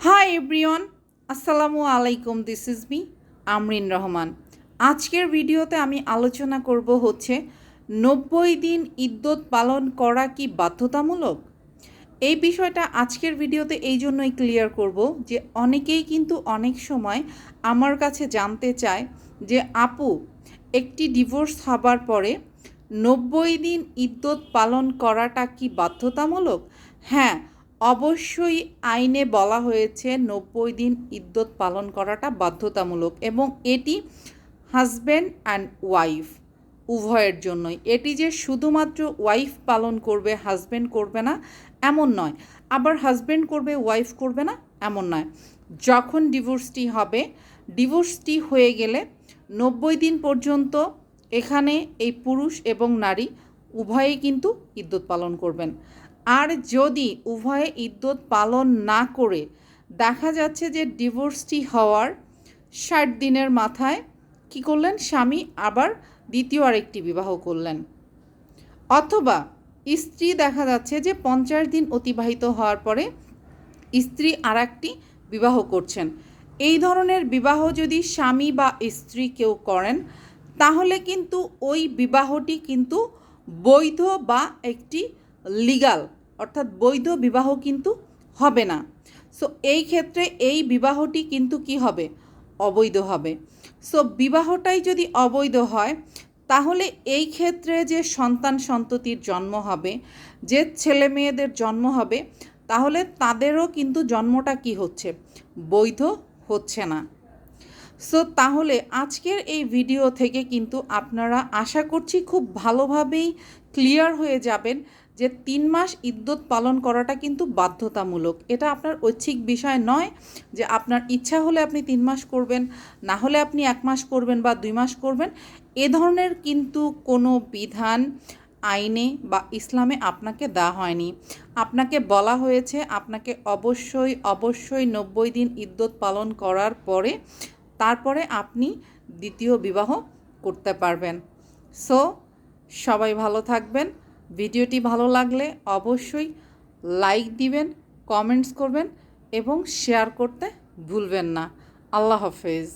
High everyone আসসালামু আলাইকুম this is me Amrin Rahman আজকের ভিডিওতে আমি আলোচনা করব হচ্ছে নব্বই দিন ইদ্যত পালন করা কি বাধ্যতামূলক? এই বিষয়টা আজকের ভিডিওতে এই জন্যই ক্লিয়ার করব যে অনেকেই কিন্তু অনেক সময় আমার কাছে জানতে চায় যে আপু, একটি ডিভোর্স হবার পরে নব্বই দিন ইদ্যত পালন করাটা কি বাধ্যতামূলক? হ্যাঁ অবশ্যই আইনে বলা হয়েছে নব্বই দিন ইদ্যত পালন করাটা বাধ্যতামূলক এবং এটি হাজব্যান্ড অ্যান্ড ওয়াইফ উভয়ের জন্যই। এটি যে শুধুমাত্র ওয়াইফ পালন করবে, হাজব্যান্ড করবে না, এমন নয়। আবার হাজব্যান্ড করবে, ওয়াইফ করবে না, এমন নয়। যখন ডিভোর্সটি হবে, ডিভোর্সটি হয়ে গেলে নব্বই দিন পর্যন্ত এখানে এই পুরুষ এবং নারী উভয়েই কিন্তু ইদ্যত পালন করবেন। আর যদি উভয়ে ইদ্যত পালন না করে, দেখা যাচ্ছে যে ডিভোর্সটি হওয়ার ষাট দিনের মাথায় কি করলেন? স্বামী আবার দ্বিতীয় আরেকটি বিবাহ করলেন। অথবা স্ত্রী দেখা যাচ্ছে যে পঞ্চাশ দিন অতিবাহিত হওয়ার পরে স্ত্রী আর একটি বিবাহ করছেন। এই ধরনের বিবাহ যদি স্বামী বা স্ত্রী কেউ করেন, তাহলে কিন্তু ওই বিবাহটি কিন্তু বৈধ বা একটি লিগাল অর্থাৎ বৈধ বিবাহ কিন্তু হবে না। সো এই ক্ষেত্রে এই বিবাহটি কিন্তু কি হবে? অবৈধ হবে। সো বিবাহটাই যদি অবৈধ হয়, তাহলে এই ক্ষেত্রে যে সন্তান সন্ততির জন্ম হবে, যে ছেলে মেয়েদের জন্ম হবে, তাহলে তাদেরও কিন্তু জন্মটা কি হচ্ছে? বৈধ হচ্ছে না। সো তাহলে আজকের এই ভিডিও থেকে কিন্তু আপনারা আশা করছি খুব ভালোভাবেই ক্লিয়ার হয়ে যাবেন যে তিন মাস ইদ্যত পালন করাটা কিন্তু বাধ্যতামূলক। এটা আপনার ঐচ্ছিক বিষয় নয় যে আপনার ইচ্ছা হলে আপনি তিন মাস করবেন, না হলে আপনি এক মাস করবেন বা দুই মাস করবেন। এ ধরনের কিন্তু কোনো বিধান আইনে বা ইসলামে আপনাকে দেওয়া হয়নি। আপনাকে বলা হয়েছে আপনাকে অবশ্যই অবশ্যই নব্বই দিন ইদ্যত পালন করার পরে, তারপরে আপনি দ্বিতীয় বিবাহ করতে পারবেন। সো, সবাই ভালো থাকবেন। ভিডিওটি ভালো লাগলে অবশ্যই লাইক দিবেন, কমেন্টস করবেন এবং শেয়ার করতে ভুলবেন না। আল্লাহ হাফেজ।